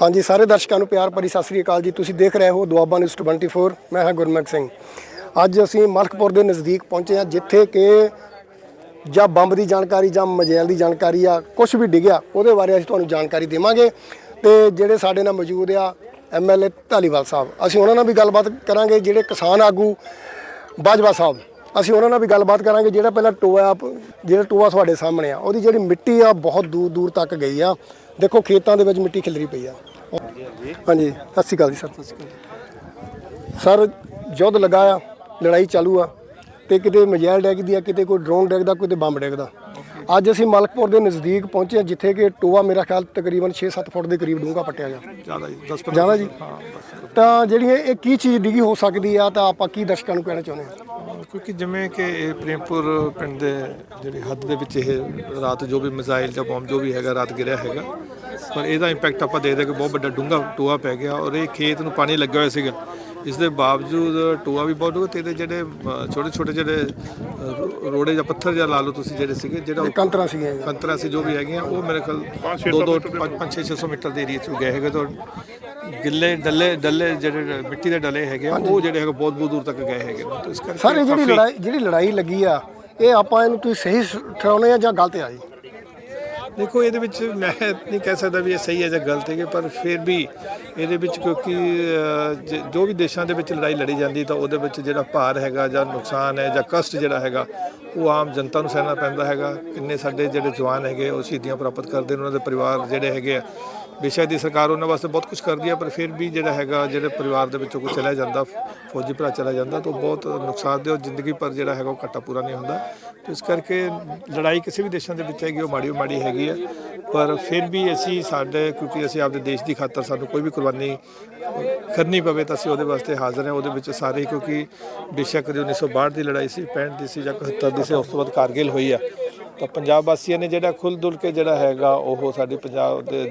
ਹਾਂਜੀ, ਸਾਰੇ ਦਰਸ਼ਕਾਂ ਨੂੰ ਪਿਆਰ ਭਰੀ ਸਤਿ ਸ੍ਰੀ ਅਕਾਲ ਜੀ। ਤੁਸੀਂ ਦੇਖ ਰਹੇ ਹੋ ਦੁਆਬਾ ਨਿਊਜ਼ 24 ਮੈਂ ਹਾਂ ਗੁਰਮੁਖ ਸਿੰਘ। ਅੱਜ ਅਸੀਂ ਮਲਕਪੁਰ ਦੇ ਨਜ਼ਦੀਕ ਪਹੁੰਚੇ ਹਾਂ, ਜਿੱਥੇ ਕਿ ਜਾਂ ਬੰਬ ਦੀ ਜਾਣਕਾਰੀ ਜਾਂ ਮਜੈਲ ਦੀ ਜਾਣਕਾਰੀ ਆ ਕੁਝ ਵੀ ਡਿੱਗਿਆ, ਉਹਦੇ ਬਾਰੇ ਅਸੀਂ ਤੁਹਾਨੂੰ ਜਾਣਕਾਰੀ ਦੇਵਾਂਗੇ। ਤੇ ਜਿਹੜੇ ਸਾਡੇ ਨਾਲ ਮੌਜੂਦ ਆ ਐਮਐਲਏ ਧਾਲੀਵਾਲ ਸਾਹਿਬ, ਅਸੀਂ ਉਹਨਾਂ ਨਾਲ ਵੀ ਗੱਲਬਾਤ ਕਰਾਂਗੇ, ਜਿਹੜੇ ਕਿਸਾਨ ਆਗੂ ਬਾਜਵਾ ਸਾਹਿਬ, ਅਸੀਂ ਉਹਨਾਂ ਨਾਲ ਵੀ ਗੱਲਬਾਤ ਕਰਾਂਗੇ, ਜਿਹੜਾ ਪਹਿਲਾਂ ਟੋਆ, ਜਿਹੜਾ ਟੋਆ ਤੁਹਾਡੇ ਸਾਹਮਣੇ ਆ, ਉਹਦੀ ਜਿਹੜੀ ਮਿੱਟੀ ਆ, ਬਹੁਤ ਦੂਰ ਦੂਰ ਤੱਕ ਗਈ ਆ। ਦੇਖੋ, ਖੇਤਾਂ ਦੇ ਵਿੱਚ ਮਿੱਟੀ ਖਿਲਰੀ ਪਈ ਆ। ਹਾਂਜੀ, ਸਤਿ ਸ਼੍ਰੀ ਅਕਾਲ ਜੀ ਸਰ ਸਤਿ ਸ਼੍ਰੀ ਅਕਾਲ। ਸਰ ਯੁੱਧ ਲੱਗਾ ਆ ਲੜਾਈ ਚਾਲੂ ਆ। ਤੇ ਕਿਤੇ ਮਜੈਲ ਡੈਗਦੀ ਆ ਕਿਤੇ ਕੋਈ ਡਰੋਨ ਡੈਗਦਾ ਕਿਤੇ ਬੰਬ ਡੈਗਦਾ ਅੱਜ ਅਸੀਂ ਮਲਕਪੁਰ ਦੇ ਨਜ਼ਦੀਕ ਪਹੁੰਚੇ ਹਾਂ ਜਿੱਥੇ ਕਿ ਟੋਆ ਮੇਰਾ ਖਿਆਲ ਤਕਰੀਬਨ 6-7 ਫੁੱਟ ਦੇ ਕਰੀਬ ਡੂੰਘਾ ਪੱਟਿਆ ਗਿਆ। ਜ਼ਿਆਦਾ ਜੀ 10 ਜ਼ਿਆਦਾ ਜੀ। ਤਾਂ ਜਿਹੜੀ ਇਹ ਇਹ ਕੀ ਚੀਜ਼ ਡਿੱਗੀ ਹੋ ਸਕਦੀ ਆ ਤਾਂ ਆਪਾਂ ਕੀ ਦਰਸ਼ਕਾਂ ਨੂੰ ਕਹਿਣਾ ਚਾਹੁੰਦੇ ਹਾਂ? ਕਿਉਂਕਿ ਜਿਵੇਂ ਕਿ ਇਹ ਪ੍ਰੇਮਪੁਰ ਪਿੰਡ ਦੇ ਜਿਹੜੀ ਹੱਦ ਦੇ ਵਿੱਚ ਇਹ ਰਾਤ ਜੋ ਵੀ ਮਿਜ਼ਾਈਲ ਜਾਂ ਬੰਬ ਜੋ ਵੀ ਹੈਗਾ ਰਾਤ ਗਿਰਿਆ ਹੈਗਾ। ਪਰ ਇਹਦਾ ਇੰਪੈਕਟ ਆਪਾਂ ਦੇਖਦੇ ਕਿ ਬਹੁਤ ਵੱਡਾ ਡੂੰਘਾ ਟੋਆ ਪੈ ਗਿਆ ਔਰ ਇਹ ਖੇਤ ਨੂੰ ਪਾਣੀ ਲੱਗਿਆ ਹੋਇਆ ਸੀਗਾ। ਇਸ ਦੇ ਬਾਵਜੂਦ ਟੋਆ ਵੀ ਬਹੁਤ ਡੂੰਘਾ ਤੇ ਇਹਦੇ ਜਿਹੜੇ ਛੋਟੇ ਛੋਟੇ ਜਿਹੜੇ ਰੋੜੇ ਜਾਂ ਪੱਥਰ ਜਾਂ ਲਾ ਲਓ ਤੁਸੀਂ ਜਿਹੜੇ ਸੀਗੇ ਜਿਹੜਾ ਕੰਤਰਾ ਸੀਗੀਆਂ ਜੀ। ਕੰਤਰਾ ਸੀ ਜੋ ਵੀ ਹੈਗੀਆਂ ਉਹ ਮੇਰੇ ਖਿਆਲ 2 2 5 5 600 ਮੀਟਰ ਦੇ ਏਰੀਆ ਚ ਗਏ ਹੈਗੇ ਤਾਂ ਗਿੱਲੇ ਡੱਲੇ ਡੱਲੇ ਜਿਹੜੇ ਮਿੱਟੀ ਦੇ ਡਲੇ ਹੈਗੇ ਆ, ਉਹ ਜਿਹੜੇ ਹੈਗੇ ਬਹੁਤ ਬਹੁਤ ਦੂਰ ਤੱਕ ਗਏ ਹੈਗੇ। ਤਾਂ ਇਸ ਕਰਕੇ ਸਰ ਜਿਹੜੀ ਲੜਾਈ ਜਿਹੜੀ ਲੜਾਈ ਲੱਗੀ ਆ ਇਹ ਆਪਾਂ ਇਹਨੂੰ ਤੁਸੀਂ ਸਹੀ ਠਹਿਰਾਉਣੇ ਆ ਜਾਂ ਗਲਤ ਆ ਜੀ ਦੇਖੋ, ਇਹਦੇ ਵਿੱਚ ਮੈਂ ਨਹੀਂ ਕਹਿ ਸਕਦਾ ਵੀ ਇਹ ਸਹੀ ਹੈ ਜਾਂ ਗਲਤ ਹੈ ਪਰ ਫਿਰ ਵੀ ਇਹਦੇ ਵਿੱਚ ਕਿਉਂਕਿ ਜ- ਜੋ ਵੀ ਦੇਸ਼ਾਂ ਦੇ ਵਿੱਚ ਲੜਾਈ ਲੜੀ ਜਾਂਦੀ ਤਾਂ ਉਹਦੇ ਵਿੱਚ ਜਿਹੜਾ ਭਾਰ ਹੈਗਾ ਜਾਂ ਨੁਕਸਾਨ ਹੈ ਜਾਂ ਕਸ਼ਟ ਜਿਹੜਾ ਹੈਗਾ, ਉਹ ਆਮ ਜਨਤਾ ਨੂੰ ਸਹਿਣਾ ਪੈਂਦਾ ਹੈਗਾ। ਕਿੰਨੇ ਸਾਡੇ ਜਿਹੜੇ ਜਵਾਨ ਹੈਗੇ, ਉਹ ਸ਼ਹੀਦੀਆਂ ਪ੍ਰਾਪਤ ਕਰਦੇ ਨੇ, ਉਹਨਾਂ ਦੇ ਪਰਿਵਾਰ ਜਿਹੜੇ ਹੈਗੇ ਆ। ਬੇਸ਼ੱਕ ਦੀ ਸਰਕਾਰ ਉਹਨਾਂ ਵਾਸਤੇ ਬਹੁਤ ਕੁਝ ਕਰਦੀ ਹੈ ਪਰ ਫਿਰ ਵੀ ਜਿਹੜਾ ਹੈਗਾ, ਜਿਹੜੇ ਪਰਿਵਾਰ ਦੇ ਵਿੱਚੋਂ ਕੋਈ ਚਲਾ ਜਾਂਦਾ, ਫੌਜੀ ਭਰਾ ਚਲਾ ਜਾਂਦਾ, ਤਾਂ ਉਹ ਬਹੁਤ ਨੁਕਸਾਨ ਦੇ, ਉਹ ਜ਼ਿੰਦਗੀ ਪਰ ਜਿਹੜਾ ਹੈਗਾ ਉਹ ਘਾਟਾ ਪੂਰਾ ਨਹੀਂ ਹੁੰਦਾ। ਇਸ ਕਰਕੇ ਲੜਾਈ ਕਿਸੇ ਵੀ ਦੇਸ਼ਾਂ ਦੇ ਵਿੱਚ ਹੈਗੀ, ਉਹ ਮਾੜੀ ਮਾੜੀ ਹੈਗੀ ਹੈ ਪਰ ਫਿਰ ਵੀ ਅਸੀਂ ਸਾਡੇ, ਕਿਉਂਕਿ ਅਸੀਂ ਆਪਦੇ ਦੇਸ਼ ਦੀ ਖਾਤਰ ਸਾਨੂੰ ਕੋਈ ਵੀ ਕੁਰਬਾਨੀ ਕਰਨੀ ਪਵੇ, ਤਾਂ ਅਸੀਂ ਉਹਦੇ ਵਾਸਤੇ ਹਾਜ਼ਰ ਹਾਂ। ਉਹਦੇ ਵਿੱਚ ਸਾਰੇ ਹੀ ਕਿਉਂਕਿ ਬੇਸ਼ੱਕ ਦੀ 1962 ਦੀ ਲੜਾਈ ਸੀ 65 ਦੀ ਸੀ ਜਾਂ 71 ਦੀ ਸੀ, ਉਸ ਤੋਂ ਬਾਅਦ ਕਾਰਗਿਲ ਹੋਈ ਆ। ਤਾਂ ਪੰਜਾਬ ਵਾਸੀਆਂ ਨੇ ਜਿਹੜਾ ਖੁੱਲ ਦੁਲ ਕੇ ਜਿਹੜਾ ਹੈਗਾ ਉਹ ਸਾਡੇ ਪੰਜਾਬ ਦੇ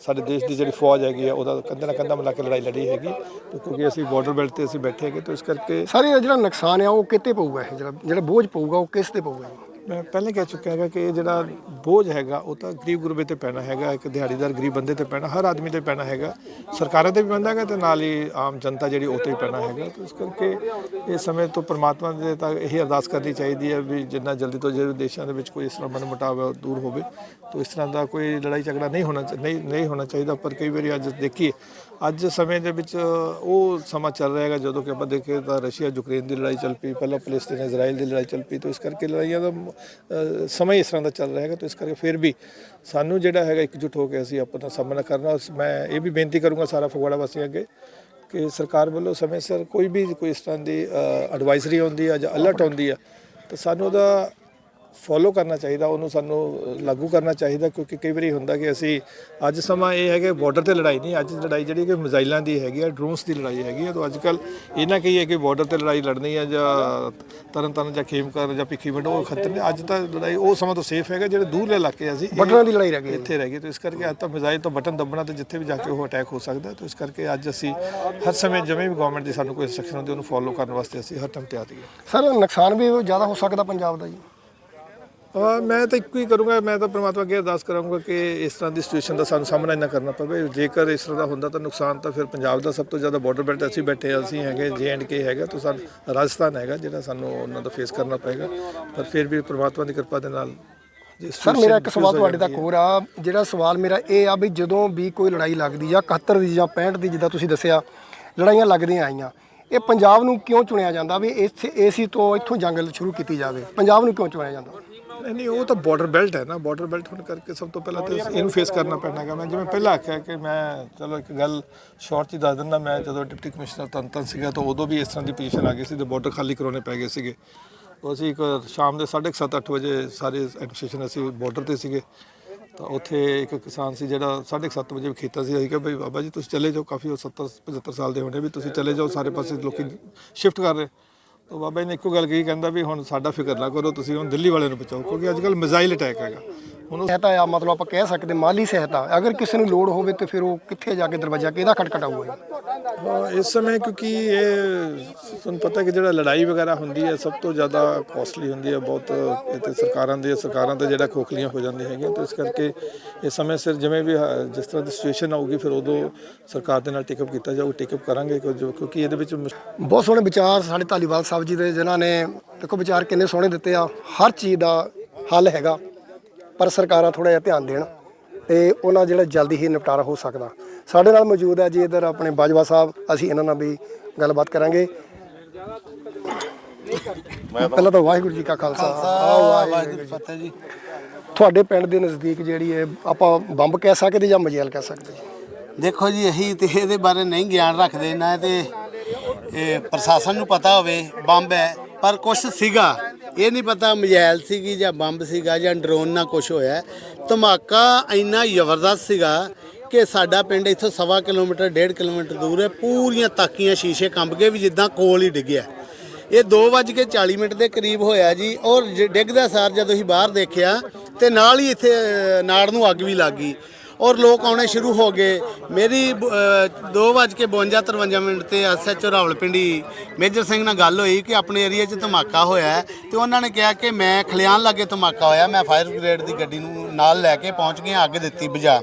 ਸਾਡੇ ਦੇਸ਼ ਦੀ ਜਿਹੜੀ ਫੌਜ ਹੈਗੀ ਆ, ਉਹਦਾ ਕੰਧਾ ਨਾਲ ਕੰਧਾ ਮਿਲਾ ਕੇ ਲੜਾਈ ਲੜੀ ਹੈਗੀ। ਕਿਉਂਕਿ ਅਸੀਂ ਬਾਰਡਰ ਬੈਲਟ ਤੇ ਅਸੀਂ ਬੈਠੇ ਹੈਗੇ, ਤਾਂ ਇਸ ਕਰਕੇ ਸਰ ਇਹ ਜਿਹੜਾ ਨੁਕਸਾਨ ਆ, ਉਹ ਕਿਤੇ ਪਊਗਾ ਇਹ? ਜਿਹੜਾ ਜਿਹੜਾ ਬੋਝ ਪਊਗਾ, ਉਹ ਕਿਸ ਤੇ ਪਊਗਾ ਮੈਂ ਪਹਿਲੇ ਕਹਿ ਚੁੱਕਿਆ ਹੈਗਾ ਕਿ ਇਹ ਜਿਹੜਾ ਬੋਝ ਹੈਗਾ, ਉਹ ਤਾਂ ਗਰੀਬ ਗੁਰਬੇ ਤੇ ਪੈਣਾ ਹੈਗਾ, ਇੱਕ ਦਿਹਾੜੀਦਾਰ ਗਰੀਬ ਬੰਦੇ ਤੇ ਪੈਣਾ, ਹਰ ਆਦਮੀ ਤੇ ਪੈਣਾ ਹੈਗਾ। ਸਰਕਾਰਾਂ ਤੇ ਵੀ ਪੈਂਦਾ ਹੈਗਾ ਤੇ ਨਾਲ ਹੀ ਆਮ ਜਨਤਾ ਜਿਹੜੀ ਉਹ ਤੇ ਵੀ ਪੈਣਾ ਹੈਗਾ। ਤੇ ਇਸ ਕਰਕੇ ਇਸ ਸਮੇਂ ਤੋਂ ਪ੍ਰਮਾਤਮਾ ਦੇ ਤਾਂ ਇਹ ਅਰਦਾਸ ਕਰਨੀ ਚਾਹੀਦੀ ਹੈ ਵੀ ਜਿੰਨਾ ਜਲਦੀ ਤੋਂ ਜਲਦੀ ਦੇਸ਼ਾਂ ਦੇ ਵਿੱਚ ਕੋਈ ਇਸ ਤਰ੍ਹਾਂ ਮਨਮੁਟਾਵ ਹੈ ਉਹ ਦੂਰ ਹੋਵੇ। ਤਾਂ ਇਸ ਤਰ੍ਹਾਂ ਦਾ ਕੋਈ ਲੜਾਈ ਝਗੜਾ ਨਹੀਂ ਹੋਣਾ ਨਹੀਂ ਨਹੀਂ ਹੋਣਾ ਚਾਹੀਦਾ, ਪਰ ਕਈ ਵਾਰੀ ਅੱਜ ਦੇਖੀਏ ਅੱਜ ਸਮੇਂ ਦੇ ਵਿੱਚ ਉਹ ਸਮਾਂ ਚੱਲ ਰਿਹਾ ਹੈਗਾ, ਜਦੋਂ ਕਿ ਆਪਾਂ ਦੇਖੀਏ ਤਾਂ ਰਸ਼ੀਆ ਯੂਕਰੇਨ ਦੀ ਲੜਾਈ ਚੱਲ ਪਈ, ਪਹਿਲਾਂ ਫਲਸਤੀਨ ਇਜ਼ਰਾਈਲ ਦੀ ਲੜਾਈ ਚੱਲ ਪਈ, ਤਾਂ ਇਸ ਕਰਕੇ ਲੜਾਈਆਂ ਦਾ ਸਮਾਂ ਇਸ ਤਰ੍ਹਾਂ ਦਾ ਚੱਲ ਰਿਹਾ ਹੈਗਾ, ਤਾਂ ਇਸ ਕਰਕੇ ਫਿਰ ਵੀ ਸਾਨੂੰ ਜਿਹੜਾ ਹੈਗਾ ਇਕਜੁੱਟ ਹੋ ਕੇ ਅਸੀਂ ਆਪਣਾ ਸਾਹਮਣਾ ਕਰਨਾ ਉਸ- ਮੈਂ ਇਹ ਵੀ ਬੇਨਤੀ ਕਰੂੰਗਾ ਸਾਰਾ ਫਗਵਾੜਾ ਵਾਸੀਆਂ ਅੱਗੇ ਕਿ ਸਰਕਾਰ ਵੱਲੋਂ ਸਮੇਂ ਸਿਰ ਕੋਈ ਵੀ ਕੋਈ ਇਸ ਤਰ੍ਹਾਂ ਦੀ ਐਡਵਾਈਜ਼ਰੀ ਆਉਂਦੀ ਆ ਜਾਂ ਅਲਰਟ ਆਉਂਦੀ ਆ, ਤਾਂ ਸਾਨੂੰ ਉਹਦਾ ਫੋਲੋ ਕਰਨਾ ਚਾਹੀਦਾ ਉਹਨੂੰ ਸਾਨੂੰ ਲਾਗੂ ਕਰਨਾ ਚਾਹੀਦਾ ਕਿਉਂਕਿ ਕਈ ਵਾਰੀ ਹੁੰਦਾ ਕਿ ਅਸੀਂ ਅੱਜ ਸਮਾਂ ਇਹ ਹੈ ਕਿ ਬਾਰਡਰ ਤੇ ਲੜਾਈ ਨਹੀਂ ਅੱਜ ਲੜਾਈ ਜਿਹੜੀ ਕਿ ਮਿਜ਼ਾਈਲਾਂ ਦੀ ਹੈਗੀ ਆ ਡਰੋਨਸ ਦੀ ਲੜਾਈ ਹੈਗੀ ਆ ਤਾਂ ਅੱਜ ਕੱਲ ਇਹ ਨਾ ਕਹੀਏ ਕਿ ਬਾਰਡਰ ਤੇ ਲੜਾਈ ਲੜਨੀ ਆ ਜਾਂ ਤਰਨ ਤਾਰਨ ਜਾਂ ਖੇਮਕਰ ਜਾਂ ਭਿੱਖੀ ਵੰਡ ਉਹ ਖਤਰੇ ਨੇ। ਅੱਜ ਤਾਂ ਲੜਾਈ ਉਹ ਸਮਾਂ ਤੋਂ ਸੇਫ ਹੈਗਾ ਜਿਹੜੇ ਦੂਰਲੇ ਇਲਾਕੇ ਆ ਅਸੀਂ ਬਟਨਾਂ ਦੀ ਲੜਾਈ ਰਹਿ ਗਈ ਇੱਥੇ ਰਹਿ ਗਏ ਤਾਂ ਇਸ ਕਰਕੇ ਅੱਜ ਤਾਂ ਮਿਜ਼ਾਈਲ ਤੋਂ ਬਟਨ ਦੱਬਣਾ ਤੇ ਜਿੱਥੇ ਵੀ ਜਾ ਕੇ ਉਹ ਅਟੈਕ ਹੋ ਸਕਦਾ ਤਾਂ ਇਸ ਕਰਕੇ ਅੱਜ ਅਸੀਂ ਹਰ ਸਮੇਂ ਜਿਵੇਂ ਵੀ ਗਵਰਨਮੈਂਟ ਦੀ ਸਾਨੂੰ ਕੋਈ ਇੰਸਟਰਕਸ਼ਨ ਹੁੰਦੀ ਉਹਨੂੰ ਫੋਲੋ ਕਰਨ ਵਾਸਤੇ ਅਸੀਂ ਹਰ ਟਾਈਮ ਤਿਆਰ ਹਾਂ ਸਰ ਨੁਕਸਾਨ ਵੀ ਜ਼ਿਆਦਾ ਹੋ ਸਕਦਾ ਪੰਜਾਬ ਦਾ ਜੀ। ਆ ਮੈਂ ਤਾਂ ਇੱਕੋ ਹੀ ਕਰੂੰਗਾ ਮੈਂ ਤਾਂ ਪ੍ਰਮਾਤਮਾ ਅੱਗੇ ਅਰਦਾਸ ਕਰਾਂਗਾ ਕਿ ਇਸ ਤਰ੍ਹਾਂ ਦੀ ਸਿਚੁਏਸ਼ਨ ਦਾ ਸਾਨੂੰ ਸਾਹਮਣਾ ਨਾ ਕਰਨਾ ਪਵੇ। ਜੇਕਰ ਇਸ ਤਰ੍ਹਾਂ ਦਾ ਹੁੰਦਾ ਤਾਂ ਨੁਕਸਾਨ ਤਾਂ ਫਿਰ ਪੰਜਾਬ ਦਾ ਸਭ ਤੋਂ ਜ਼ਿਆਦਾ ਬਾਰਡਰ ਬੈਲਟ ਅਸੀਂ ਬੈਠੇ ਅਸੀਂ ਹੈਗੇ ਜੇ ਐਂਡ ਕੇ ਹੈਗਾ ਤਾਂ ਸਾਨੂੰ ਰਾਜਸਥਾਨ ਹੈਗਾ ਜਿਹੜਾ ਸਾਨੂੰ ਉਹਨਾਂ ਦਾ ਫੇਸ ਕਰਨਾ ਪਏਗਾ। ਪਰ ਫਿਰ ਵੀ ਪ੍ਰਮਾਤਮਾ ਦੀ ਕਿਰਪਾ ਦੇ ਨਾਲ ਸਰ ਮੇਰਾ ਇੱਕ ਸਵਾਲ ਤੁਹਾਡੇ ਤੱਕ ਹੋਰ ਆ। ਜਿਹੜਾ ਸਵਾਲ ਮੇਰਾ ਇਹ ਆ ਵੀ ਜਦੋਂ ਵੀ ਕੋਈ ਲੜਾਈ ਲੱਗਦੀ ਜਾਂ 71 ਦੀ ਜਾਂ 65 ਦੀ ਜਿੱਦਾਂ ਤੁਸੀਂ ਦੱਸਿਆ ਲੜਾਈਆਂ ਲੱਗਦੀਆਂ ਆਈਆਂ। ਇਹ ਪੰਜਾਬ ਨੂੰ ਕਿਉਂ ਚੁਣਿਆ ਜਾਂਦਾ ਵੀ ਇੱਥੇ ਏਸੀ ਤੋਂ ਇੱਥੋਂ ਜੰਗ ਸ਼ੁਰੂ ਕੀਤੀ ਜਾਵੇ? ਪੰਜਾਬ ਨੂੰ ਕਿਉਂ ਚੁਣਿਆ ਜਾਂਦਾ? ਨਹੀਂ ਨਹੀਂ ਉਹ ਤਾਂ ਬਾਰਡਰ ਬੈਲਟ ਹੈ ਨਾ ਬਾਰਡਰ ਬੈਲਟ ਹੋਣ ਕਰਕੇ ਸਭ ਤੋਂ ਪਹਿਲਾਂ ਤਾਂ ਇਹਨੂੰ ਫੇਸ ਕਰਨਾ ਪੈਣਾ ਹੈਗਾ। ਮੈਂ ਜਿਵੇਂ ਪਹਿਲਾਂ ਆਖਿਆ ਕਿ ਮੈਂ ਚਲੋ ਇੱਕ ਗੱਲ ਸ਼ਾਰਟ 'ਚ ਹੀ ਦੱਸ ਦਿੰਦਾ ਮੈਂ ਜਦੋਂ ਡਿਪਟੀ ਕਮਿਸ਼ਨਰ ਤੰਤਨ ਸੀਗਾ ਤਾਂ ਉਦੋਂ ਵੀ ਇਸ ਤਰ੍ਹਾਂ ਦੀ ਪੋਜੀਸ਼ਨ ਆ ਗਈ ਸੀ ਤੇ ਬਾਰਡਰ ਖਾਲੀ ਕਰਾਉਣੇ ਪੈ ਗਏ ਸੀਗੇ। ਤਾਂ ਅਸੀਂ ਇੱਕ ਸ਼ਾਮ ਦੇ 7:30 ਅੱਠ ਵਜੇ ਸਾਰੇ ਐਡਮਿਨਿਸਟ੍ਰੇਸ਼ਨ ਅਸੀਂ ਬਾਰਡਰ ਤੇ ਸੀਗੇ। ਤਾਂ ਉੱਥੇ ਇੱਕ ਕਿਸਾਨ ਸੀ ਜਿਹੜਾ 7:30 ਵਜੇ ਖੇਤਾਂ ਸੀ ਅਸੀਂ ਕਿਹਾ ਬਈ ਬਾਬਾ ਜੀ ਤੁਸੀਂ ਚਲੇ ਜਾਓ ਕਾਫੀ ਉਹ 70 75 ਸਾਲ ਦੇ ਹੋਣੇ ਵੀ ਤੁਸੀਂ ਚਲੇ ਜਾਓ ਸਾਰੇ ਪਾਸੇ ਲੋਕੀ ਸ਼ਿਫਟ ਕਰ ਰਹੇ। ਤਾਂ ਬਾਬਾ ਜੀ ਨੇ ਇੱਕੋ ਗੱਲ ਕਹੀ, ਕਹਿੰਦਾ ਵੀ ਹੁਣ ਸਾਡਾ ਫਿਕਰ ਨਾ ਕਰੋ, ਤੁਸੀਂ ਹੁਣ ਦਿੱਲੀ ਵਾਲਿਆਂ ਨੂੰ ਬਚਾਓ, ਕਿਉਂਕਿ ਅੱਜ ਕੱਲ ਮਿਜ਼ਾਈਲ ਅਟੈਕ ਹੈਗਾ। ਹੁਣ ਉਹ ਸਹਾਇਤਾ ਆ ਮਤਲਬ ਆਪਾਂ ਕਹਿ ਸਕਦੇ ਮਾਲੀ ਸਹਾਇਤਾ ਅਗਰ ਕਿਸੇ ਨੂੰ ਲੋੜ ਹੋਵੇ ਤੇ ਫਿਰ ਉਹ ਕਿੱਥੇ ਜਾ ਕੇ ਦਰਵਾਜ਼ਾ ਕਿਹਦਾ ਖਟਖਟਾਊਗਾ? ਇਸ ਸਮੇਂ ਕਿਉਂਕਿ ਇਹ ਤੁਹਾਨੂੰ ਪਤਾ ਕਿ ਜਿਹੜਾ ਲੜਾਈ ਵਗੈਰਾ ਹੁੰਦੀ ਹੈ ਸਭ ਤੋਂ ਜ਼ਿਆਦਾ ਕਾਸਟਲੀ ਹੁੰਦੀ ਹੈ ਬਹੁਤ ਇਹ ਤੇ ਸਰਕਾਰਾਂ ਦੇ ਸਰਕਾਰਾਂ ਤੇ ਜਿਹੜਾ ਖੋਖਲੀਆਂ ਹੋ ਜਾਂਦੀਆਂ ਹੈਗੀਆਂ ਤੇ ਇਸ ਕਰਕੇ ਇਸ ਸਮੇਂ ਸਿਰ ਜਿਵੇਂ ਵੀ ਜਿਸ ਤਰ੍ਹਾਂ ਦੀ ਸਿਚੁਏਸ਼ਨ ਆਊਗੀ ਫਿਰ ਉਦੋਂ ਸਰਕਾਰ ਦੇ ਨਾਲ ਟਿਕਅਪ ਕੀਤਾ ਜਾਊ ਟਿਕਅਪ ਕਰਾਂਗੇ ਕਿਉਂਕਿ ਇਹਦੇ ਵਿੱਚ ਬਹੁਤ ਸੋਹਣੇ ਵਿਚਾਰ ਸਾਡੇ ਧਾਲੀਵਾਲ ਸਾਹਿਬ ਜੀ ਦੇ ਜਿਨ੍ਹਾਂ ਨੇ ਦੇਖੋ ਵਿਚਾਰ ਕਿੰਨੇ ਸੋਹਣੇ ਦਿੱਤੇ ਆ। ਹਰ ਚੀਜ਼ ਦਾ ਹੱਲ ਹੈਗਾ। ਪਰ ਸਰਕਾਰਾਂ ਥੋੜਾ ਜਿਹਾ ਧਿਆਨ ਦੇਣ ਤੇ ਉਹਨਾਂ ਜਿਹੜਾ ਜਲਦੀ ਹੀ ਨਿਪਟਾਰਾ ਹੋ ਸਕਦਾ। ਸਾਡੇ ਨਾਲ ਮੌਜੂਦ ਹੈ ਜੀ ਇਧਰ ਆਪਣੇ ਬਾਜਵਾ ਸਾਹਿਬ ਅਸੀਂ ਇਹਨਾਂ ਨਾਲ ਵੀ ਗੱਲਬਾਤ ਕਰਾਂਗੇ। ਪਹਿਲਾਂ ਤਾਂ ਵਾਹਿਗੁਰੂ ਜੀ ਕਾ ਖਾਲਸਾ। ਵਾਹਿਗੁਰੂ ਜੀ ਫਤਿਹ ਜੀ। ਤੁਹਾਡੇ ਪਿੰਡ ਦੇ ਨਜ਼ਦੀਕ ਜਿਹੜੀ ਹੈ ਆਪਾਂ ਬੰਬ ਕਹਿ ਸਕਦੇ ਜਾਂ ਮਜੈਲ ਕਹਿ ਸਕਦੇ? ਦੇਖੋ ਜੀ ਅਸੀਂ ਤੇ ਇਹਦੇ ਬਾਰੇ ਨਹੀਂ ਗਿਆਨ ਰੱਖਦੇ ਨਾ ਤੇ ਇਹ ਪ੍ਰਸ਼ਾਸਨ ਨੂੰ ਪਤਾ ਹੋਵੇ ਬੰਬ ਹੈ ਪਰ ਕੁਛ ਸੀਗਾ। ਇਹ ਨਹੀਂ ਪਤਾ ਮਜੈਲ ਸੀਗੀ ਜਾਂ ਬੰਬ ਸੀਗਾ ਜਾਂ ਡਰੋਨ ਨਾਲ ਕੁਛ ਹੋਇਆ। ਧਮਾਕਾ ਇੰਨਾ ਜ਼ਬਰਦਸਤ ਸੀਗਾ ਕਿ ਸਾਡਾ ਪਿੰਡ ਇੱਥੋਂ ਸਵਾ ਕਿਲੋਮੀਟਰ, ਡੇਢ ਕਿਲੋਮੀਟਰ ਦੂਰ ਹੈ। ਪੂਰੀਆਂ ਤਾਕੀਆਂ ਸ਼ੀਸ਼ੇ ਕੰਬ ਗਏ ਵੀ ਜਿੱਦਾਂ ਕੋਲ ਹੀ ਡਿੱਗਿਆ। ਇਹ 2:40 ਮਿੰਟ ਦੇ ਕਰੀਬ ਹੋਇਆ ਜੀ ਔਰ ਜ- ਡਿੱਗਦਾ ਸਾਰ ਜਦੋਂ ਅਸੀਂ ਬਾਹਰ ਦੇਖਿਆ ਤੇ ਨਾਲ ਹੀ ਇੱਥੇ ਨਾੜ ਨੂੰ ਅੱਗ ਵੀ ਲੱਗ ਗਈ। ਔਰ ਲੋਕ ਆਉਣੇ ਸ਼ੁਰੂ ਹੋ ਗਏ। ਮੇਰੀ 2:52 53 ਮਿੰਟ ਤੇ ਐਸਐਚਓ ਰਾਵਲਪਿੰਡੀ ਮੇਜਰ ਸਿੰਘ ਨਾਲ ਗੱਲ ਹੋਈ ਕਿ ਆਪਣੇ ਏਰੀਆ 'ਚ ਧਮਾਕਾ ਹੋਇਆ ਹੈ ਤੇ ਉਹਨਾਂ ਨੇ ਕਿਹਾ ਕਿ ਮੈਂ ਖਲਿਆਣ ਲਾਗੇ ਧਮਾਕਾ ਹੋਇਆ, ਮੈਂ ਫਾਇਰ ਬ੍ਰਿਗੇਡ ਦੀ ਗੱਡੀ ਨੂੰ ਨਾਲ ਲੈ ਕੇ ਪਹੁੰਚ ਗਿਆ, ਅੱਗ ਦਿੱਤੀ ਬੁਝਾ।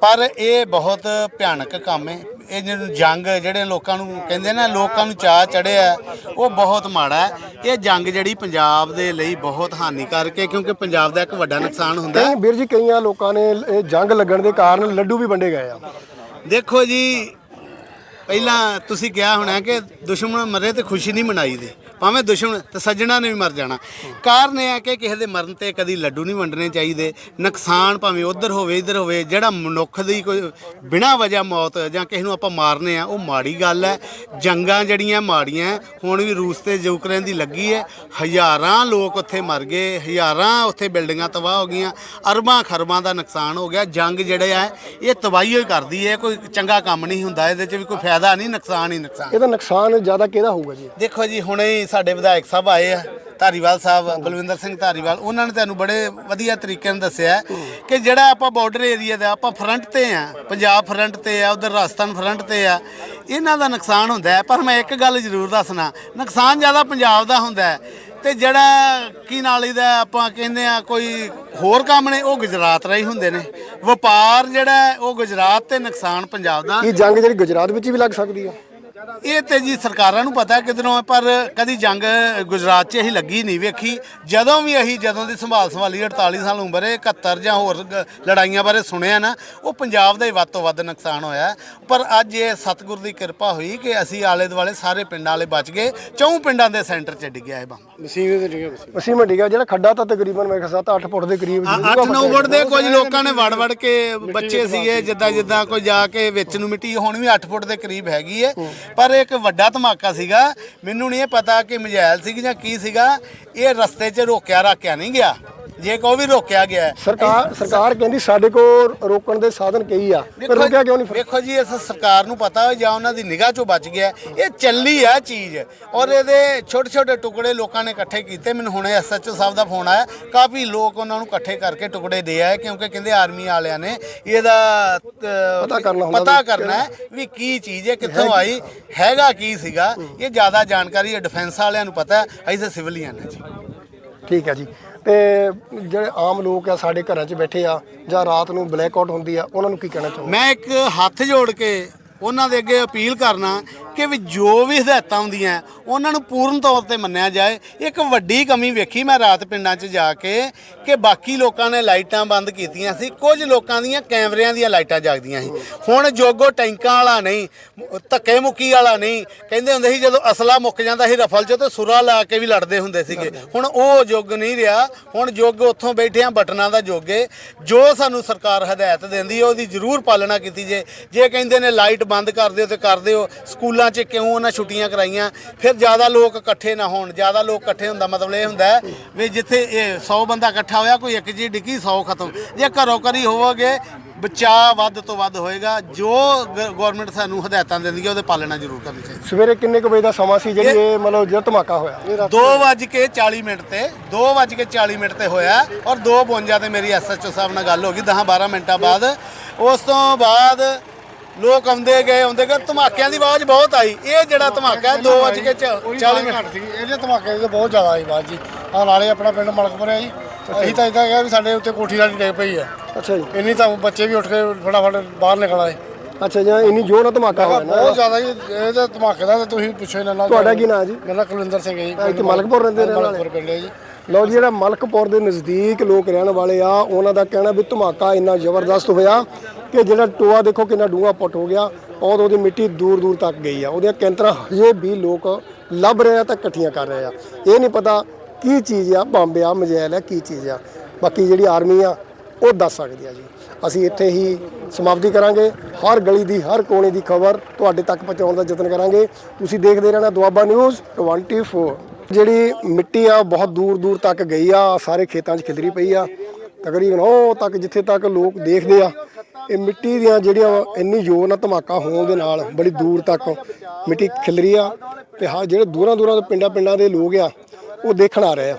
ਪਰ ਇਹ ਬਹੁਤ ਭਿਆਨਕ ਕੰਮ ਹੈ। ਇਹ ਜੰਗ, ਜਿਹੜੇ ਲੋਕਾਂ ਨੂੰ ਕਹਿੰਦੇ ਨਾ ਲੋਕਾਂ ਨੂੰ ਚਾਹ ਚੜਿਆ ਉਹ ਬਹੁਤ ਮਾੜਾ ਹੈ। ਇਹ ਜੰਗ ਜਿਹੜੀ ਪੰਜਾਬ ਦੇ ਲਈ ਬਹੁਤ ਹਾਨੀਕਾਰਕ ਹੈ ਕਿਉਂਕਿ ਪੰਜਾਬ ਦਾ ਇੱਕ ਵੱਡਾ ਨੁਕਸਾਨ ਹੁੰਦਾ ਹੈ। ਵੀਰ ਜੀ ਕਈਆਂ ਲੋਕਾਂ ਨੇ ਇਹ ਜੰਗ ਲੱਗਣ ਦੇ ਕਾਰਨ ਲੱਡੂ ਵੀ ਵੰਡੇ ਗਏ ਆ। ਦੇਖੋ ਜੀ ਪਹਿਲਾਂ ਤੁਸੀਂ ਕਿਹਾ ਹੋਣਾ ਕਿ ਦੁਸ਼ਮਣ ਮਰੇ ਤੇ ਖੁਸ਼ੀ ਨਹੀਂ ਮਨਾਈ ਦੀ ਭਾਵੇਂ ਦੁਸ਼ਮਣ ਤੇ ਸੱਜਣਾ ਨੇ ਵੀ ਮਰ ਜਾਣਾ। ਕਾਰਨ ਇਹ ਹੈ ਕਿ ਕਿਸੇ ਦੇ ਮਰਨ ਤੇ ਕਦੀ ਲੱਡੂ ਨਹੀਂ ਵੰਡਣੇ ਚਾਹੀਦੇ। ਨੁਕਸਾਨ ਭਾਵੇਂ ਉਧਰ ਹੋਵੇ ਇਧਰ ਹੋਵੇ ਜਿਹੜਾ ਮਨੁੱਖ ਦੀ ਕੋਈ ਬਿਨਾਂ ਵਜ੍ਹਾ ਮੌਤ ਜਾਂ ਕਿਸੇ ਨੂੰ ਆਪਾਂ ਮਾਰਨੇ ਆ ਉਹ ਮਾੜੀ ਗੱਲ ਹੈ। ਜੰਗਾਂ ਜਿਹੜੀਆਂ ਮਾੜੀਆਂ ਹੁਣ ਵੀ ਰੂਸ ਤੇ ਯੂਕਰੇਨ ਦੀ ਲੱਗੀ ਹੈ। ਹਜ਼ਾਰਾਂ ਲੋਕ ਉੱਥੇ ਮਰ ਗਏ ਹਜ਼ਾਰਾਂ ਉੱਥੇ ਬਿਲਡਿੰਗਾਂ ਤਬਾਹ ਹੋ ਗਈਆਂ। ਅਰਬਾਂ ਖਰਬਾਂ ਦਾ ਨੁਕਸਾਨ ਹੋ ਗਿਆ। ਜੰਗ ਜਿਹੜੇ ਆ ਇਹ ਤਬਾਹੀ ਹੋਈ ਕਰਦੀ ਹੈ। ਕੋਈ ਚੰਗਾ ਕੰਮ ਨਹੀਂ ਹੁੰਦਾ ਇਹਦੇ 'ਚ ਵੀ ਕੋਈ ਫਾਇਦਾ ਨਹੀਂ ਨੁਕਸਾਨ ਹੀ ਨੁਕਸਾਨ। ਇਹਦਾ ਨੁਕਸਾਨ ਜ਼ਿਆਦਾ ਕਿਹਦਾ ਹੋਊਗਾ ਜੀ? ਦੇਖੋ ਜੀ ਹੁਣੇ ਹੀ ਸਾਡੇ ਵਿਧਾਇਕ ਸਾਹਿਬ ਆਏ ਆ, ਧਾਰੀਵਾਲ ਸਾਹਿਬ ਬਲਵਿੰਦਰ ਸਿੰਘ ਧਾਰੀਵਾਲ, ਉਹਨਾਂ ਨੇ ਤੁਹਾਨੂੰ ਬੜੇ ਵਧੀਆ ਤਰੀਕੇ ਨਾਲ ਦੱਸਿਆ ਕਿ ਜਿਹੜਾ ਆਪਾਂ ਬਾਰਡਰ ਏਰੀਆ ਦਾ ਆਪਾਂ ਫਰੰਟ ਤੇ ਆ, ਪੰਜਾਬ ਫਰੰਟ ਤੇ ਆ, ਉਧਰ ਰਾਜਸਥਾਨ ਫਰੰਟ ਤੇ ਆ, ਇਹਨਾਂ ਦਾ ਨੁਕਸਾਨ ਹੁੰਦਾ ਪਰ ਮੈਂ ਇੱਕ ਗੱਲ ਜ਼ਰੂਰ ਦੱਸਣਾ, ਨੁਕਸਾਨ ਜ਼ਿਆਦਾ ਪੰਜਾਬ ਦਾ ਹੁੰਦਾ ਹੈ ਤੇ ਜਿਹੜਾ ਕੀ ਨਾਲੀ ਦਾ ਆਪਾਂ ਕਹਿੰਦੇ ਆ, ਕੋਈ ਹੋਰ ਕੰਮ ਨੇ, ਉਹ ਗੁਜਰਾਤ ਰਾਹੀਂ ਹੁੰਦੇ ਨੇ। ਵਪਾਰ ਜਿਹੜਾ ਉਹ ਗੁਜਰਾਤ ਤੇ ਨੁਕਸਾਨ ਪੰਜਾਬ ਦਾ। ਕੀ ਜੰਗ ਜਿਹੜੀ ਗੁਜਰਾਤ ਵਿੱਚ ਵੀ ਲੱਗ ਸਕਦੀ ਆ। ਇਹ ਤੇ ਜੀ ਸਰਕਾਰਾਂ ਨੂੰ ਪਤਾ ਕਿਧਰੋਂ ਹੈ ਪਰ ਕਦੀ ਜੰਗ ਗੁਜਰਾਤ 'ਚ ਅਸੀਂ ਲੱਗੀ ਨਹੀਂ ਵੇਖੀ। ਜਦੋਂ ਵੀ ਅਸੀਂ ਜਦੋਂ ਦੀ ਸੰਭਾਲ ਸੰਭਾਲੀ 48 ਸਾਲ ਉਮਰ ਹੈ 71 ਜਾਂ ਹੋਰ ਲੜਾਈਆਂ ਬਾਰੇ ਸੁਣਿਆ ਨਾ ਉਹ ਪੰਜਾਬ ਦਾ ਹੀ ਵੱਧ ਤੋਂ ਵੱਧ ਨੁਕਸਾਨ ਹੋਇਆ ਪਰ ਅੱਜ ਇਹ ਸਤਿਗੁਰ ਦੀ ਕਿਰਪਾ ਹੋਈ ਕਿ ਅਸੀਂ ਆਲੇ ਦੁਆਲੇ ਸਾਰੇ ਪਿੰਡਾਂ ਵਾਲੇ ਬਚ ਗਏ ਚੌਂ ਪਿੰਡਾਂ ਦੇ ਸੈਂਟਰ 'ਚ ਡਿੱਗਿਆ ਇਹ ਬੰਬ। ਅਸੀਂ ਮੈਂ ਡਿੱਗਾ ਜਿਹੜਾ ਖੱਡਾ ਤਾਂ ਤਕਰੀਬਨ ਮੇਰੇ ਖਿਆਲ 7-8 ਫੁੱਟ ਦੇ ਕਰੀਬ ਜ਼ਰੂਰ ਆ 8-9 ਫੁੱਟ ਦੇ ਕੁਝ ਲੋਕਾਂ ਨੇ ਵੜ ਵੜ ਕੇ ਬੱਚੇ ਸੀਗੇ ਜਿੱਦਾਂ ਜਿੱਦਾਂ ਕੋਈ ਜਾ ਕੇ ਵਿੱਚ ਨੂੰ ਮਿੱਟੀ ਹੁਣ ਵੀ 8 ਫੁੱਟ ਦੇ ਕਰੀਬ ਹੈਗੀ ਹੈ। ਪਰ ਇੱਕ ਵੱਡਾ ਧਮਾਕਾ ਸੀਗਾ, ਮੈਨੂੰ ਨਹੀਂ ਇਹ ਪਤਾ ਕਿ ਮਜੈਲ ਸੀ ਜਾਂ ਕੀ ਸੀਗਾ, ਇਹ ਰਸਤੇ 'ਚ ਰੋਕਿਆ, ਰਾਕਿਆ ਨਹੀਂ ਗਿਆ। ਜੇ ਕੋ ਵੀ ਰੋਕਿਆ ਗਿਆ ਹੈ। ਸਰਕਾਰ ਸਰਕਾਰ ਕਹਿੰਦੀ ਸਾਡੇ ਕੋਲ ਰੋਕਣ ਦੇ ਸਾਧਨ ਕਈ ਆ ਪਰ ਰੁਕਿਆ ਕਿਉਂ ਨਹੀਂ ਫਿਰ? ਵੇਖੋ ਜੀ ਇਸ ਸਰਕਾਰ ਨੂੰ ਪਤਾ ਜਾਂ ਉਹਨਾਂ ਦੀ ਨਿਗਾਹ ਚੋਂ ਬਚ ਗਿਆ ਇਹ ਚੱਲੀ ਆ ਚੀਜ਼। ਔਰ ਇਹਦੇ ਛੋਟੇ ਛੋਟੇ ਟੁਕੜੇ ਲੋਕਾਂ ਨੇ ਇਕੱਠੇ ਕੀਤੇ। ਮੈਨੂੰ ਹੁਣੇ ਐਸਐਚਓ ਸਾਹਿਬ ਦਾ ਫੋਨ ਆਇਆ। ਕਾਫੀ ਲੋਕ ਉਹਨਾਂ ਨੂੰ ਇਕੱਠੇ ਕਰਕੇ ਟੁਕੜੇ ਦੇ ਆਏ ਕਿਉਂਕਿ ਕਹਿੰਦੇ ਆਰਮੀ ਵਾਲਿਆਂ ਨੇ ਇਹਦਾ ਅ, ਪਤਾ ਕਰਨਾ ਹੁੰਦਾ ਪਤਾ ਵੀ ਕਰਨਾ ਹੈ ਵੀ ਕੀ ਚੀਜ਼ ਹੈ ਕਿੱਥੋਂ ਆਈ ਹੈਗਾ ਕੀ ਸੀਗਾ। ਇਹ ਜ਼ਿਆਦਾ ਜਾਣਕਾਰੀ ਡਿਫੈਂਸ ਵਾਲਿਆਂ ਨੂੰ ਪਤਾ ਹੈ। ਅਸੀਂ ਤਾਂ ਸਿਵਲੀਅਨ ਹਾਂ ਜੀ। ਠੀਕ ਹੈ ਜੀ। ਤੇ ਜਿਹੜੇ ਆਮ ਲੋਕ ਆ, ਸਾਡੇ ਘਰਾਂ 'ਚ ਬੈਠੇ ਆ ਜਾਂ ਰਾਤ ਨੂੰ ਬਲੈਕ ਆਊਟ ਹੁੰਦੀ ਆ, ਉਹਨਾਂ ਨੂੰ ਕੀ ਕਹਿਣਾ ਚਾਹੋਗੇ? ਮੈਂ ਇੱਕ ਹੱਥ ਜੋੜ ਕੇ ਉਹਨਾਂ ਦੇ ਅੱਗੇ ਅਪੀਲ ਕਰਨਾ ਕਿ ਵੀ ਜੋ ਵੀ ਹਦਾਇਤਾਂ ਹੁੰਦੀਆਂ, ਉਹਨਾਂ ਨੂੰ ਪੂਰਨ ਤੌਰ ਤੇ ਮੰਨਿਆ ਜਾਏ। ਇੱਕ ਵੱਡੀ ਕਮੀ ਵੇਖੀ ਮੈਂ ਰਾਤ ਪਿੰਡਾਂ 'ਚ ਜਾ ਕੇ ਕਿ ਬਾਕੀ ਲੋਕਾਂ ਨੇ ਲਾਈਟਾਂ ਬੰਦ ਕੀਤੀਆਂ ਸੀ। ਕੁਝ ਲੋਕਾਂ ਦੀਆਂ ਕੈਮਰਿਆਂ ਦੀਆਂ ਲਾਈਟਾਂ ਜਗਦੀਆਂ ਸੀ। ਹੁਣ ਜੋਗੋ ਟੈਂਕਾਂ ਵਾਲਾ ਨਹੀਂ, ਧੱਕੇ ਮੁੱਕੀ ਵਾਲਾ ਨਹੀਂ। ਕਹਿੰਦੇ ਹੁੰਦੇ ਸੀ ਜਦੋਂ ਅਸਲਾ ਮੁੱਕ ਜਾਂਦਾ ਸੀ ਰਫਲ 'ਚ ਤੇ ਸੁਰਾ ਲਾ ਕੇ ਵੀ ਲੜਦੇ ਹੁੰਦੇ ਸੀਗੇ। ਹੁਣ ਉਹ ਯੁੱਗ ਨਹੀਂ ਰਿਹਾ। ਹੁਣ ਯੁੱਗ ਉੱਥੋਂ ਬੈਠਿਆਂ ਬਟਨਾਂ ਦਾ ਯੁੱਗ ਜੋ ਸਾਨੂੰ ਸਰਕਾਰ ਹਦਾਇਤ ਦਿੰਦੀ ਹੈ ਉਹਦੀ ਜ਼ਰੂਰ ਪਾਲਣਾ ਕੀਤੀ ਜੇ। ਜੇ ਕਹਿੰਦੇ ਨੇ ਲਾਈਟ ਬੰਦ ਕਰ ਦਿਓ ਤੇ ਕਰ ਦਿਓ। ਸਕੂਲਾਂ ਸਕੂਲਾਂ 'ਚ ਕਿਉਂ ਉਹਨਾਂ ਛੁੱਟੀਆਂ ਕਰਾਈਆਂ? ਫਿਰ ਜ਼ਿਆਦਾ ਲੋਕ ਇਕੱਠੇ ਨਾ ਹੋਣ। ਜ਼ਿਆਦਾ ਲੋਕ ਇਕੱਠੇ ਹੁੰਦਾ ਮਤਲਬ ਇਹ ਹੁੰਦਾ ਵੀ ਜਿੱਥੇ ਇਹ 100 ਬੰਦਾ ਇਕੱਠਾ ਹੋਇਆ ਕੋਈ ਇੱਕ ਜੀ ਡਿੱਗੀ 100 ਖਤਮ। ਜੇ ਘਰੋਂ ਘਰੀ ਹੋਵੋਗੇ ਬਚਾਅ ਵੱਧ ਤੋਂ ਵੱਧ ਹੋਏਗਾ ਜੋ ਗਵਰਨਮੈਂਟ ਸਾਨੂੰ ਹਦਾਇਤਾਂ ਦਿੰਦੀ ਹੈ ਉਹਦੇ ਪਾਲਣਾ ਜ਼ਰੂਰ ਕਰਨੀ ਚਾਹੀਦੀ ਸਵੇਰੇ ਕਿੰਨੇ ਕੁ ਵਜੇ ਦਾ ਸਮਾਂ ਸੀ ਜਿਹੜੀ ਇਹ ਮਤਲਬ ਜਿਹੜਾ ਧਮਾਕਾ ਹੋਇਆ? ਦੋ ਵੱਜ ਕੇ 40 ਮਿੰਟ ਤੇ 2 ਵੱਜ ਕੇ 40 ਮਿੰਟ ਤੇ ਹੋਇਆ ਔਰ 2:52 ਤੇ ਮੇਰੀ ਐਸਐਚਓ ਸਾਹਿਬ ਨਾਲ ਗੱਲ ਹੋ ਗਈ 10 12 ਮਿੰਟਾਂ ਬਾਅਦ। ਉਸ ਤੋਂ ਬਾਅਦ ਲੋਕ ਆਉਂਦੇ ਗਏ ਆਉਂਦੇ ਗਏ ਧਮਾਕਿਆਂ ਦੀ ਆਵਾਜ਼ ਬਹੁਤ ਆਈ। ਇਹ ਜਿਹੜਾ ਧਮਾਕਾ ਹੈ 2 ਵੱਜ ਕੇ 40 ਮਿੰਟ। ਸੀ। ਇਹਦੇ ਧਮਾਕੇ ਤੇ ਬਹੁਤ ਜ਼ਿਆਦਾ ਆਈ ਬਾਤ ਜੀ। ਆ ਨਾਲੇ ਆਪਣਾ ਪਿੰਡ ਮਲਕਪੁਰ ਹੈ ਜੀ। ਅਸੀਂ ਤਾਂ ਇਦਾਂ ਕਿਹਾ ਵੀ ਸਾਡੇ ਉੱਤੇ ਕੋਠੀ ਵਾਲੀ ਡਿੱਗ ਪਈ ਆ ਅੱਛਾ ਜੀ। ਇੰਨੀ ਤਾਂ ਬੱਚੇ ਵੀ ਉੱਠ ਕੇ ਫਟਾਫਟ ਬਾਹਰ ਨਿਕਲ ਆਏ। ਅੱਛਾ ਜੀ ਇੰਨੀ ਜ਼ੋਰ ਨਾਲ ਧਮਾਕਾ ਹੋਇਆ ਨਾ। ਬਹੁਤ ਜ਼ਿਆਦਾ ਜੀ। ਇਹ ਤਾਂ ਧਮਾਕੇ ਦਾ ਤੁਸੀਂ ਪੁੱਛੋ ਹੀ ਨਾ ਨਾ ਤੁਹਾਡਾ ਕੀ ਨਾਂ ਜੀ? ਮੇਰਾ ਨਾਮ ਕੁਲਵਿੰਦਰ ਸਿੰਘ ਹੈ ਜੀ। ਇੱਥੇ ਮਲਕਪੁਰ ਰਹਿੰਦੇ ਵਾਲੇ? ਮਲਕਪੁਰ ਪਿੰਡ ਹੈ ਜੀ। ਜੀ ਜਿਹੜਾ ਮਲਕਪੁਰ ਦੇ ਨਜ਼ਦੀਕ ਲੋਕ ਰਹਿਣ ਵਾਲੇ ਆ ਉਹਨਾਂ ਦਾ ਕਹਿਣਾ ਵੀ ਧਮਾਕਾ ਇੰਨਾ ਜ਼ਬਰਦਸਤ ਹੋਇਆ। ਕਿ ਜਿਹੜਾ ਟੋਆ ਦੇਖੋ ਕਿੰਨਾ ਡੂੰਘਾ ਪੁੱਟ ਹੋ ਗਿਆ, ਔਰ ਉਹਦੀ ਮਿੱਟੀ ਦੂਰ ਦੂਰ ਤੱਕ ਗਈ ਆ। ਉਹਦੀਆਂ ਕੈਂਤਰਾਂ ਹਜੇ ਵੀ ਲੋਕ ਲੱਭ ਰਹੇ ਆ ਤਾਂ ਇਕੱਠੀਆਂ ਕਰ ਰਹੇ ਆ। ਇਹ ਨਹੀਂ ਪਤਾ ਕੀ ਚੀਜ਼ ਆ, ਬੰਬ ਆ, ਮਜੈਲ ਆ, ਕੀ ਚੀਜ਼ ਆ। ਬਾਕੀ ਜਿਹੜੀ ਆਰਮੀ ਆ, ਉਹ ਦੱਸ ਸਕਦੀ ਆ ਜੀ। ਅਸੀਂ ਇੱਥੇ ਹੀ ਸਮਾਪਤੀ ਕਰਾਂਗੇ। ਹਰ ਗਲੀ ਦੀ, ਹਰ ਕੋਨੇ ਦੀ ਖਬਰ ਤੁਹਾਡੇ ਤੱਕ ਪਹੁੰਚਾਉਣ ਦਾ ਯਤਨ ਕਰਾਂਗੇ। ਤੁਸੀਂ ਦੇਖਦੇ ਰਹਿਣਾ ਦੁਆਬਾ ਨਿਊਜ਼ 24 ਜਿਹੜੀ ਮਿੱਟੀ ਆ, ਉਹ ਬਹੁਤ ਦੂਰ ਦੂਰ ਤੱਕ ਗਈ ਆ। ਸਾਰੇ ਖੇਤਾਂ 'ਚ ਖਿਲਰੀ ਪਈ ਆ। ਤਕਰੀਬਨ ਉਹ ਤੱਕ ਜਿੱਥੇ ਤੱਕ ਲੋਕ ਦੇਖਦੇ ਆ ਇਹ ਮਿੱਟੀ ਦੀਆਂ ਜਿਹੜੀਆਂ ਇੰਨੀ ਜ਼ੋਰ ਨਾਲ ਧਮਾਕਾ ਹੋਣ ਦੇ ਨਾਲ ਬੜੀ ਦੂਰ ਤੱਕ ਮਿੱਟੀ ਖਿਲਰੀ ਆ ਤੇ ਹਾਂ, ਜਿਹੜੇ ਦੂਰਾਂ ਦੂਰਾਂ ਤੋਂ ਪਿੰਡਾਂ ਪਿੰਡਾਂ ਦੇ ਲੋਕ ਆ, ਉਹ ਦੇਖਣ ਆ ਰਹੇ ਆ।